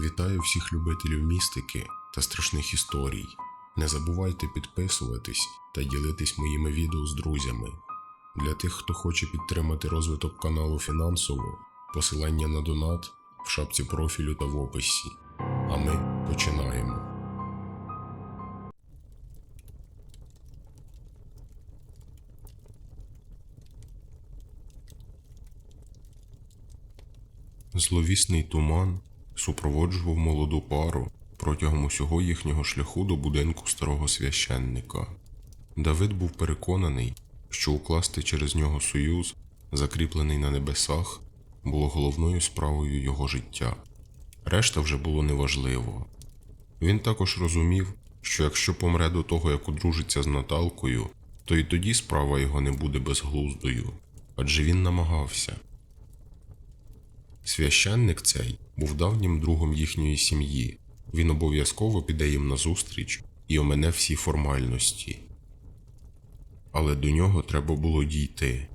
Вітаю всіх любителів містики та страшних історій. Не забувайте підписуватись та ділитись моїми відео з друзями. Для тих, хто хоче підтримати розвиток каналу фінансово, посилання на донат в шапці профілю та в описі. А ми починаємо. Зловісний туман супроводжував молоду пару протягом усього їхнього шляху до будинку старого священника. Давид був переконаний, що укласти через нього союз, закріплений на небесах, було головною справою його життя. Решта вже було неважливо. Він також розумів, що якщо помре до того, як одружиться з Наталкою, то і тоді справа його не буде безглуздою, адже він намагався. Священник цей був давнім другом їхньої сім'ї. Він обов'язково піде їм назустріч і омене всі формальності. Але до нього треба було дійти.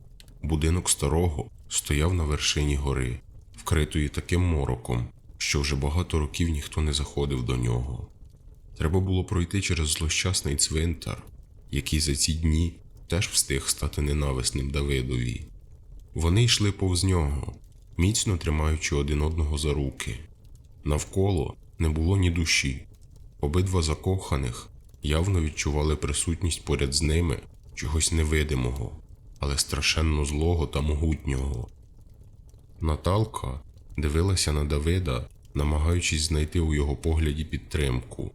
Будинок старого стояв на вершині гори, вкритої таким мороком, що вже багато років ніхто не заходив до нього. Треба було пройти через злощасний цвинтар, який за ці дні теж встиг стати ненависним Давидові. Вони йшли повз нього, міцно тримаючи один одного за руки. Навколо не було ні душі. Обидва закоханих явно відчували присутність поряд з ними чогось невидимого, але страшенно злого та могутнього. Наталка дивилася на Давида, намагаючись знайти у його погляді підтримку.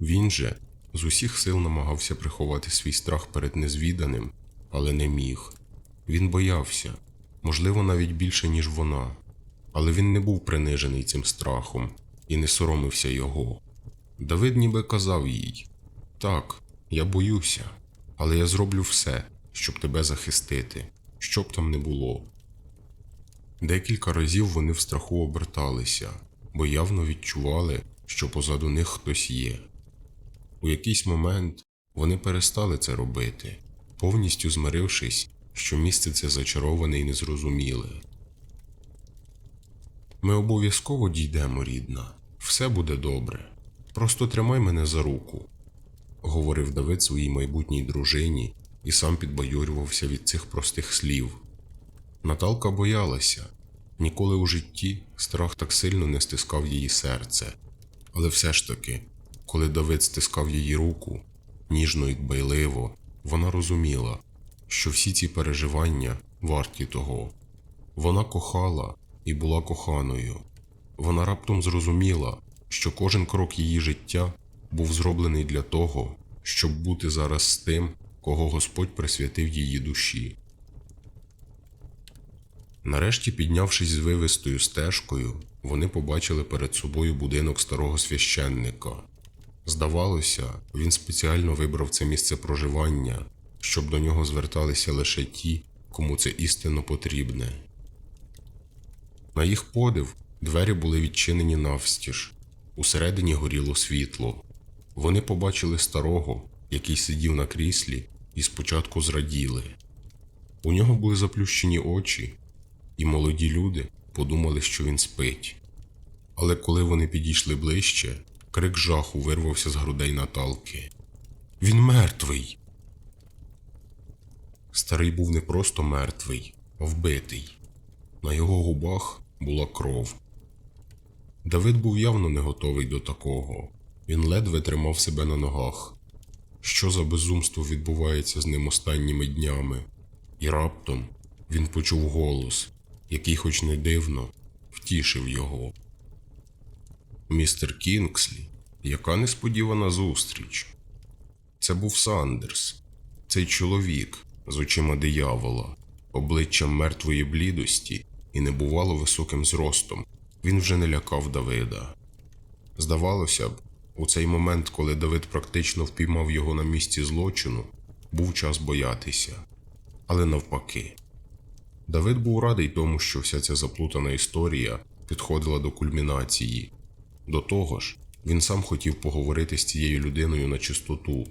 Він же з усіх сил намагався приховати свій страх перед незвіданим, але не міг. Він боявся, можливо, навіть більше, ніж вона, але він не був принижений цим страхом і не соромився його. Давид ніби казав їй: Так, я боюся, але я зроблю все, щоб тебе захистити, що б там не було. Декілька разів вони в страху оберталися, бо явно відчували, що позаду них хтось є. У якийсь момент вони перестали це робити, повністю змирившись, що це зачароване і незрозуміле. Ми обов'язково дійдемо, рідна. Все буде добре. Просто тримай мене за руку, говорив Давид своїй майбутній дружині і сам підбадьорювався від цих простих слів. Наталка боялася, ніколи у житті страх так сильно не стискав її серце. Але все ж таки, коли Давид стискав її руку, ніжно і дбайливо, вона розуміла, що всі ці переживання варті того. Вона кохала і була коханою. Вона раптом зрозуміла, що кожен крок її життя був зроблений для того, щоб бути зараз з тим, кого Господь присвятив її душі. Нарешті, піднявшись з вивистою стежкою, вони побачили перед собою будинок старого священника. Здавалося, він спеціально вибрав це місце проживання, щоб до нього зверталися лише ті, кому це істинно потрібне. На їх подив двері були відчинені навстіж. Усередині горіло світло. Вони побачили старого, який сидів на кріслі, і спочатку зраділи. У нього були заплющені очі, і молоді люди подумали, що він спить. Але коли вони підійшли ближче, крик жаху вирвався з грудей Наталки. Він мертвий. Старий був не просто мертвий, а вбитий. На його губах була кров. Давид був явно не готовий до такого. Він ледве тримав себе на ногах. Що за безумство відбувається з ним останніми днями? І раптом він почув голос, який, хоч не дивно, втішив його. Містер Кінгслі, яка несподівана зустріч. Це був Сандерс, цей чоловік з очима диявола, обличчям мертвої блідості і небувало високим зростом. Він вже не лякав Давида. Здавалося б, у цей момент, коли Давид практично впіймав його на місці злочину, був час боятися. Але навпаки, Давид був радий тому, що вся ця заплутана історія підходила до кульмінації. До того ж, він сам хотів поговорити з цією людиною на чистоту.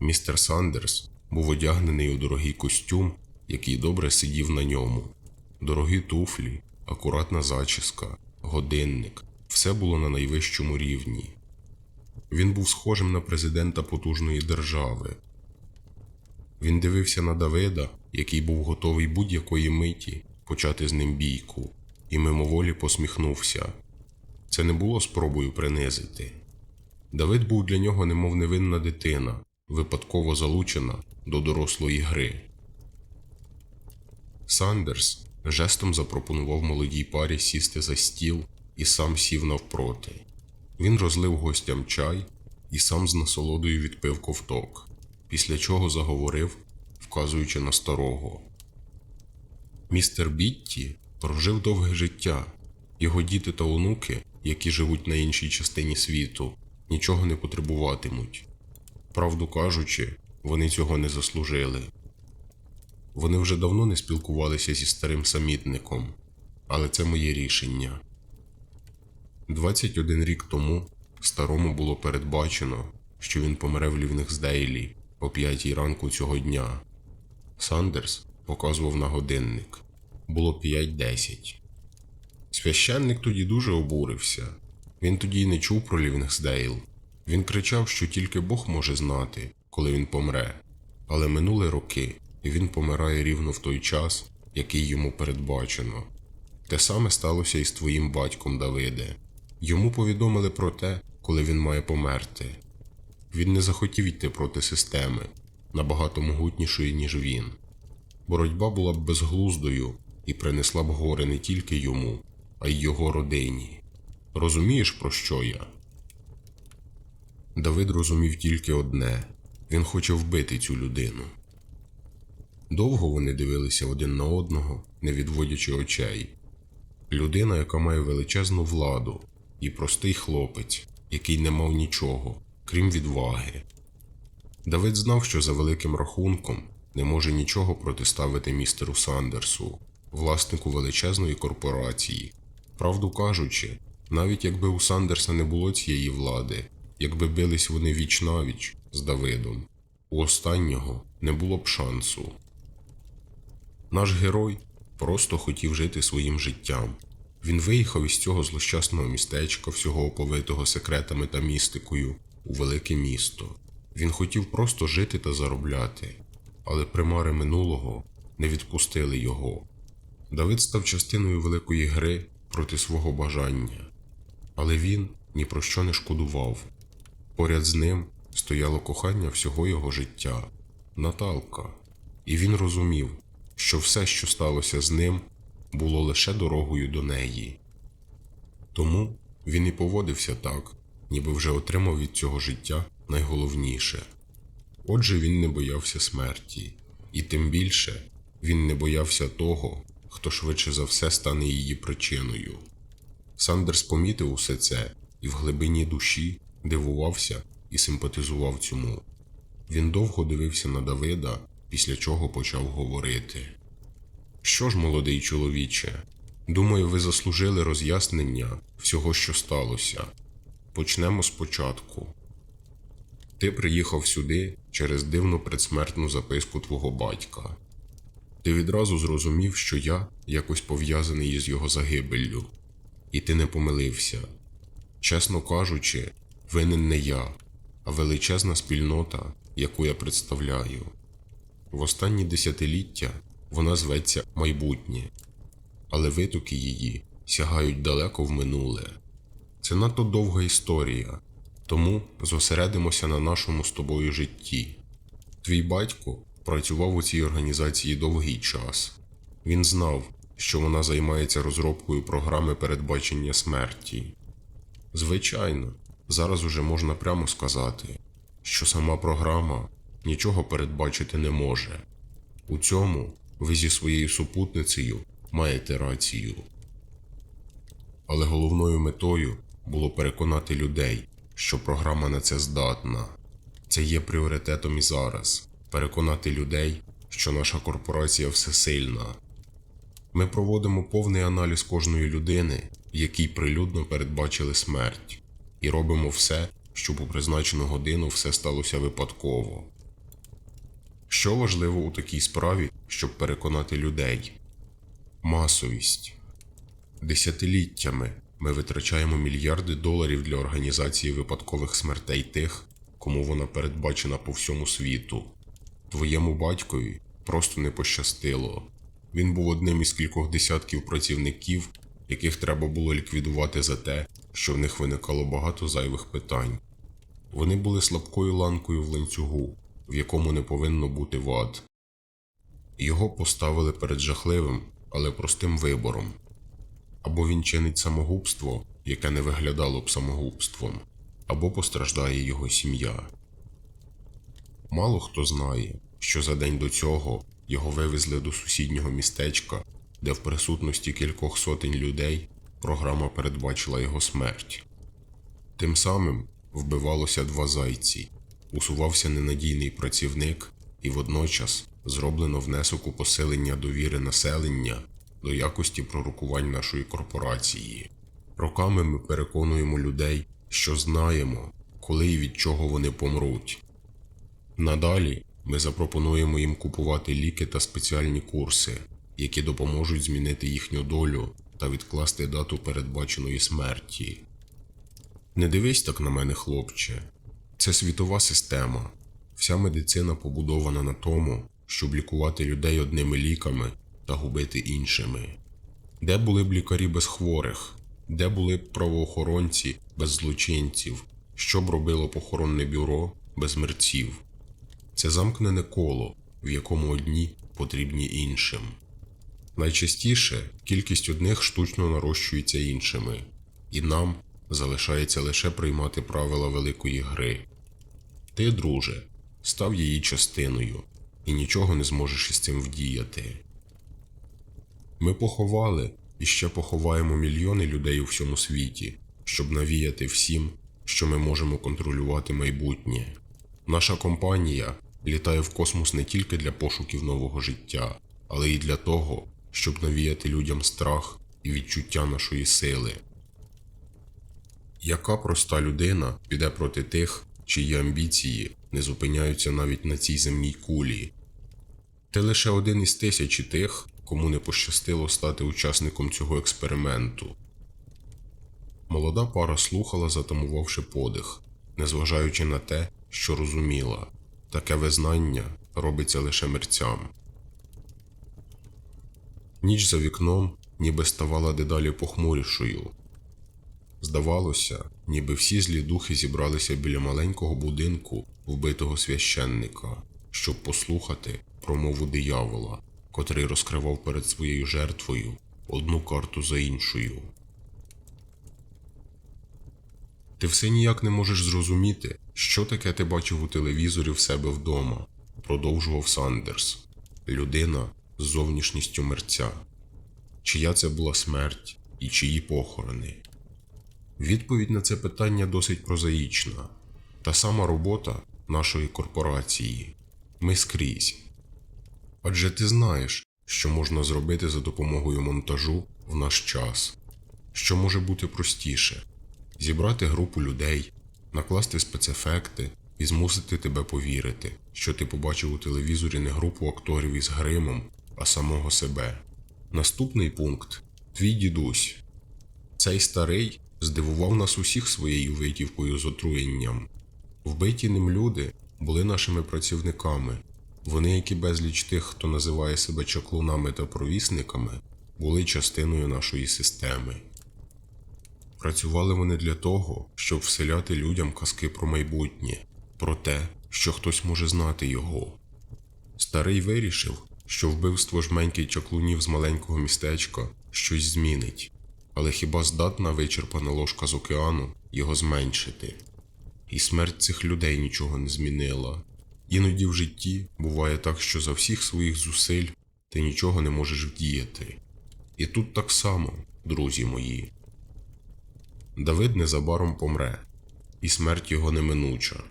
Містер Сандерс був одягнений у дорогий костюм, який добре сидів на ньому, дорогі туфлі, акуратна зачіска, годинник все було на найвищому рівні. Він був схожим на президента потужної держави. Він дивився на Давида, який був готовий будь-якої миті почати з ним бійку, і мимоволі посміхнувся. Це не було спробою принизити. Давид був для нього немов невинна дитина, випадково залучена до дорослої гри. Сандерс жестом запропонував молодій парі сісти за стіл і сам сів навпроти. Він розлив гостям чай і сам з насолодою відпив ковток, після чого заговорив, вказуючи на старого. Містер Бітті прожив довге життя. Його діти та онуки, які живуть на іншій частині світу, нічого не потребуватимуть. Правду кажучи, вони цього не заслужили. Вони вже давно не спілкувалися зі старим самітником, але це моє рішення. 21 рік тому старому було передбачено, що він помре в Лівнехсдейлі о 5 ранку цього дня. Сандерс показував на годинник. Було 5.10. Священник тоді дуже обурився. Він тоді й не чув про Лівнехсдейл. Він кричав, що тільки Бог може знати, коли він помре. Але минули роки, і він помирає рівно в той час, який йому передбачено. Те саме сталося і з твоїм батьком Давиде. Йому повідомили про те, коли він має померти. Він не захотів йти проти системи, набагато могутнішої, ніж він. Боротьба була б безглуздою і принесла б горе не тільки йому, а й його родині. Розумієш, про що я? Давид розумів тільки одне він хоче вбити цю людину. Довго вони дивилися один на одного, не відводячи очей. Людина, яка має величезну владу, і простий хлопець, який не мав нічого, крім відваги. Давид знав, що за великим рахунком не може нічого протиставити містеру Сандерсу, власнику величезної корпорації. Правду кажучи, навіть якби у Сандерса не було цієї влади, якби бились вони віч навіч з Давидом, у останнього не було б шансу. Наш герой просто хотів жити своїм життям. Він виїхав із цього злощасного містечка, всього оповитого секретами та містикою, у велике місто. Він хотів просто жити та заробляти, але примари минулого не відпустили його. Давид став частиною великої гри проти свого бажання, але він ні про що не шкодував. Поряд з ним стояло кохання всього його життя Наталка, і він розумів, що все, що сталося з ним, було лише дорогою до неї. Тому він і поводився так, ніби вже отримав від цього життя найголовніше. Отже, він не боявся смерті, і тим більше він не боявся того, хто швидше за все стане її причиною. Сандерс помітив усе це і в глибині душі дивувався і симпатизував цьому. Він довго дивився на Давида, після чого почав говорити. Що ж, молодий чоловіче, думаю, ви заслужили роз'яснення всього, що сталося. Почнемо спочатку. Ти приїхав сюди через дивну предсмертну записку твого батька. Ти відразу зрозумів, що я якось пов'язаний із його загибеллю, і ти не помилився. Чесно кажучи, винен не я, величезна спільнота, яку я представляю. В останні десятиліття вона зветься майбутнє, але витоки її сягають далеко в минуле. Це надто довга історія, тому зосередимося на нашому з тобою житті. Твій батько працював у цій організації довгий час. Він знав, що вона займається розробкою програми передбачення смерті. Звичайно, зараз уже можна прямо сказати, що сама програма нічого передбачити не може. У цьому ви зі своєю супутницею маєте рацію. Але головною метою було переконати людей, що програма на це здатна. Це є пріоритетом і зараз переконати людей, що наша корпорація всесильна. Ми проводимо повний аналіз кожної людини, якій прилюдно передбачили смерть, і робимо все, щоб у призначену годину все сталося випадково. Що важливо у такій справі, щоб переконати людей? Масовість. Десятиліттями ми витрачаємо мільярди доларів для організації випадкових смертей тих, кому вона передбачена по всьому світу. Твоєму батькові просто не пощастило. Він був одним із кількох десятків працівників, яких треба було ліквідувати за те, що в них виникало багато зайвих питань. Вони були слабкою ланкою в ланцюгу, в якому не повинно бути вад. Його поставили перед жахливим, але простим вибором. Або він чинить самогубство, яке не виглядало б самогубством, або постраждає його сім'я. Мало хто знає, що за день до цього його вивезли до сусіднього містечка, де в присутності кількох сотень людей програма передбачила його смерть. Тим самим вбивалося два зайці, усувався ненадійний працівник, і водночас зроблено внесок у посилення довіри населення до якості пророкувань нашої корпорації. Роками ми переконуємо людей, що знаємо, коли і від чого вони помруть. Надалі ми запропонуємо їм купувати ліки та спеціальні курси, які допоможуть змінити їхню долю та відкласти дату передбаченої смерті. Не дивись так на мене, хлопче. Це світова система. Вся медицина побудована на тому, щоб лікувати людей одними ліками та губити іншими. Де були б лікарі без хворих? Де були б правоохоронці без злочинців? Що б робило похоронне бюро без мерців? Це замкнене коло, в якому одні потрібні іншим. Найчастіше кількість одних штучно нарощується іншими, і нам залишається лише приймати правила великої гри. Ти, друже, став її частиною і нічого не зможеш із цим вдіяти. Ми поховали і ще поховаємо мільйони людей у всьому світі, щоб навіяти всім, що ми можемо контролювати майбутнє. Наша компанія літає в космос не тільки для пошуків нового життя, але й для того, щоб навіяти людям страх і відчуття нашої сили. Яка проста людина піде проти тих, чиї амбіції не зупиняються навіть на цій земній кулі? Ти лише один із тисячі тих, кому не пощастило стати учасником цього експерименту. Молода пара слухала, затамувавши подих, незважаючи на те, що розуміла, таке визнання робиться лише мерцям. Ніч за вікном ніби ставала дедалі похмурішою. Здавалося, ніби всі злі духи зібралися біля маленького будинку вбитого священника, щоб послухати промову диявола, котрий розкривав перед своєю жертвою одну карту за іншою. Ти все ніяк не можеш зрозуміти, що таке ти бачив у телевізорі в себе вдома, продовжував Сандерс. Людина зовнішністю мерця. Чия це була смерть і чиї похорони? Відповідь на це питання досить прозаїчна. Та сама робота нашої корпорації. Ми скрізь. Адже ти знаєш, що можна зробити за допомогою монтажу в наш час. Що може бути простіше зібрати групу людей, накласти спецефекти і змусити тебе повірити, що ти побачив у телевізорі не групу акторів із гримом, а самого себе. Наступний пункт твій дідусь. Цей старий здивував нас усіх своєю витівкою з отруєнням. Вбиті ним люди були нашими працівниками. Вони, як і безліч тих, хто називає себе чаклунами та провісниками, були частиною нашої системи. Працювали вони для того, щоб вселяти людям казки про майбутнє, про те, що хтось може знати його. Старий вирішив, що вбивство жменький чаклунів з маленького містечка щось змінить, але хіба здатна вичерпана ложка з океану його зменшити? І смерть цих людей нічого не змінила. Іноді в житті буває так, що за всіх своїх зусиль ти нічого не можеш вдіяти. І тут так само, друзі мої. Давид незабаром помре, і смерть його неминуча.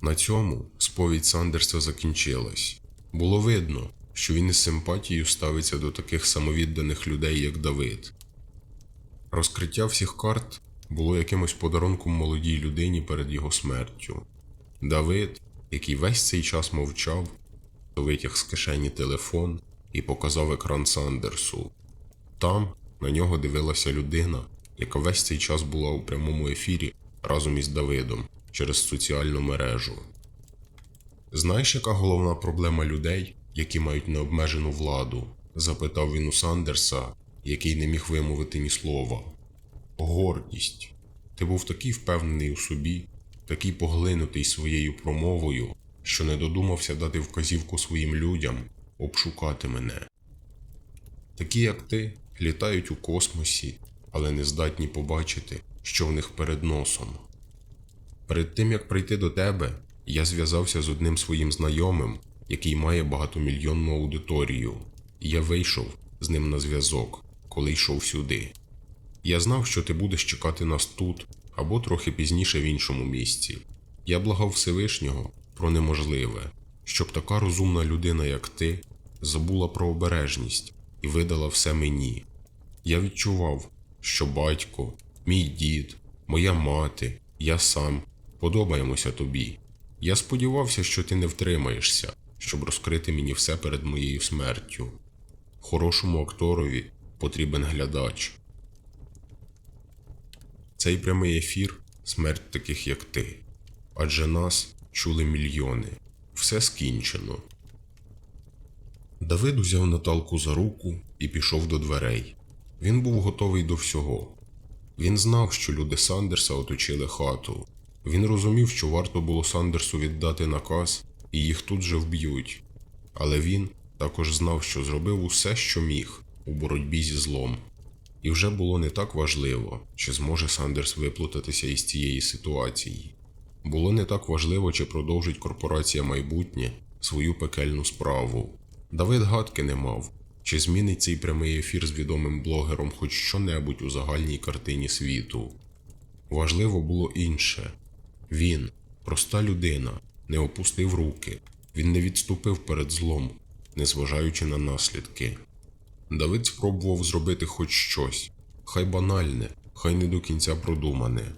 На цьому сповідь Сандерса закінчилась. Було видно, що він із симпатією ставиться до таких самовідданих людей, як Давид. Розкриття всіх карт було якимось подарунком молодій людині перед його смертю. Давид, який весь цей час мовчав, витяг з кишені телефон і показав екран Сандерсу. Там, на нього дивилася людина, яка весь цей час була у прямому ефірі разом із Давидом через соціальну мережу. Знаєш, яка головна проблема людей, які мають необмежену владу? запитав він у Сандерса, який не міг вимовити ні слова. Гордість. Ти був такий впевнений у собі, такий поглинутий своєю промовою, що не додумався дати вказівку своїм людям обшукати мене. Такі, як ти, літають у космосі, але не здатні побачити, що в них перед носом. Перед тим як прийти до тебе, я зв'язався з одним своїм знайомим, який має багатомільйонну аудиторію, я вийшов з ним на зв'язок, коли йшов сюди. Я знав, що ти будеш чекати нас тут або трохи пізніше в іншому місці. Я благав Всевишнього про неможливе, щоб така розумна людина, як ти, забула про обережність і видала все мені. Я відчував, що батько, мій дід, моя мати, я сам подобаємося тобі. Я сподівався, що ти не втримаєшся, щоб розкрити мені все перед моєю смертю. Хорошому акторові потрібен глядач. Цей прямий ефір смерть таких, як ти. Адже нас чули мільйони. Все скінчено. Давид узяв Наталку за руку і пішов до дверей. Він був готовий до всього. Він знав, що люди Сандерса оточили хату. Він розумів, що варто було Сандерсу віддати наказ, і їх тут же вб'ють. Але він також знав, що зробив усе, що міг у боротьбі зі злом. І вже було не так важливо, чи зможе Сандерс виплутатися із цієї ситуації. Було не так важливо, чи продовжить корпорація майбутнє свою пекельну справу. Давид гадки не мав, чи змінить цей прямий ефір з відомим блогером хоч що-небудь у загальній картині світу. Важливо було інше він, проста людина, не опустив руки, він не відступив перед злом, незважаючи на наслідки. Давид спробував зробити хоч щось, хай банальне, хай не до кінця продумане,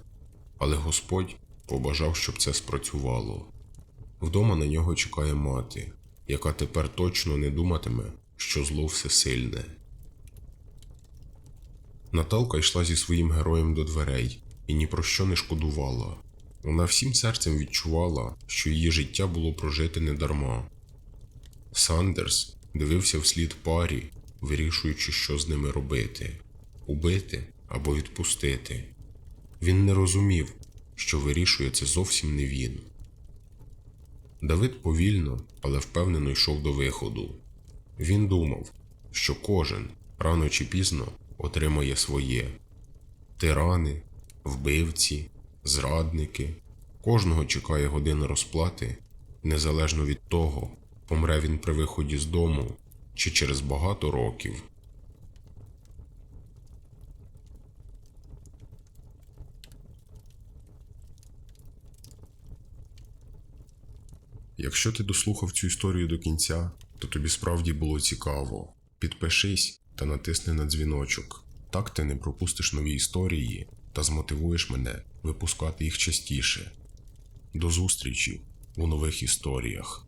але Господь побажав, щоб це спрацювало. Вдома на нього чекає мати, яка тепер точно не думатиме, що зло всесильне. Наталка йшла зі своїм героєм до дверей і ні про що не шкодувала. Вона всім серцем відчувала, що її життя було прожите недарма. Сандерс дивився вслід парі, вирішуючи, що з ними робити убити або відпустити. Він не розумів, що вирішує це зовсім не він. Давид повільно, але впевнено йшов до виходу. Він думав, що кожен рано чи пізно отримає своє тирани, вбивці, зрадники. Кожного чекає година розплати, незалежно від того, помре він при виході з дому чи через багато років. Якщо ти дослухав цю історію до кінця, то тобі справді було цікаво. Підпишись та натисни на дзвіночок. Так ти не пропустиш нові історії та змотивуєш мене випускати їх частіше. До зустрічі у нових історіях.